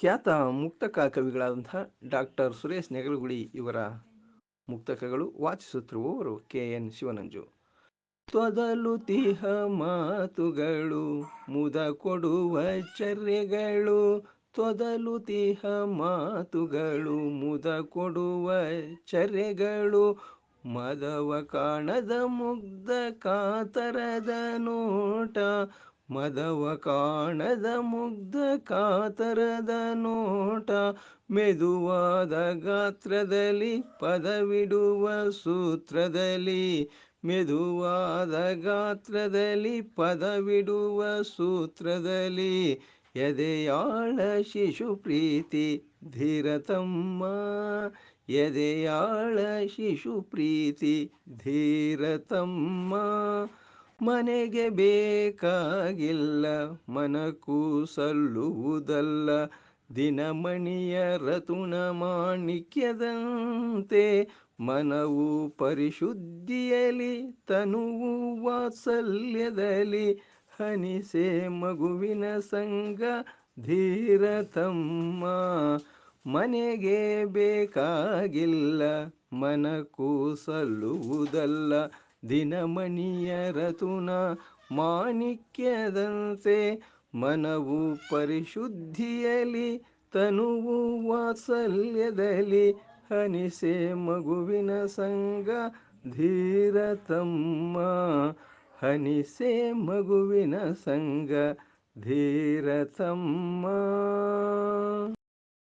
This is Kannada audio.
ಖ್ಯಾತ ಮುಕ್ತಕ ಕವಿಗಳಾದಂತಹ ಡಾಕ್ಟರ್ ಸುರೇಶ್ ನೆಗಲಗುಡಿ ಇವರ ಮುಕ್ತಕಗಳು ವಾಚಿಸುತ್ತಿರುವವರು ಕೆ. ಎನ್. ಶಿವನಂಜು. ತೊದಲು ತಿಹ ಮಾತುಗಳು, ಮುದ ಕೊಡುವ ಚರ್ಯಗಳು, ತೊದಲು ತಿಹ ಮಾತುಗಳು, ಮುದ ಕೊಡುವ ಚರ್ಯಗಳು, ಮದವ ಕಾಣದ ಮುಗ್ಧ ಕಾತರದ ನೋಟ ಮದವ ಕಾಣದ ಮುಗ್ಧ ಕಾತರದ ನೋಟ ಮೆದುವಾದ ಗಾತ್ರದಲ್ಲಿ ಪದವಿಡುವ ಸೂತ್ರದಲ್ಲಿ ಮೆದುವಾದ ಗಾತ್ರದಲ್ಲಿ ಪದವಿಡುವ ಸೂತ್ರದಲ್ಲಿ ಎದೆಯಾಳ ಶಿಶು ಪ್ರೀತಿ ಧೀರತಮ್ಮ, ಎದೆಯಾಳ ಶಿಶು ಪ್ರೀತಿ ಧೀರತಮ್ಮ. ಮನೆಗೆ ಬೇಕಾಗಿಲ್ಲ ಮನಕೂ ಸಲ್ಲುವುದಲ್ಲ. ದಿನಮಣಿಯ ರತುಣ ಮಾಣಿಕ್ಯದಂತೆ ಮನವು ಪರಿಶುದ್ಧಿಯಲಿ, ತನುವು ವಾತ್ಸಲ್ಯದಲ್ಲಿ. ಹನಿಸೆ ಮಗುವಿನ ಸಂಗ ಧೀರತಮ್ಮ ಮನೆಗೆ ಬೇಕಾಗಿಲ್ಲ, ಮನಕ್ಕೂ ಸಲ್ಲುವುದಲ್ಲ. ದಿನಮಣಿಯ ರತುನ ಮಾಣಿಕ್ಯದಂತೆ ಮನವು ಪರಿಶುದ್ಧಿಯಲಿ ತನುವು ವಾತ್ಸಲ್ಯದಲ್ಲಿ ಹನಿಸೆ ಮಗುವಿನ ಸಂಗ ಧೀರತಮ್ಮ. ಹನಿಸೆ ಮಗುವಿನ ಸಂಗ ಧೀರತಮ್ಮ.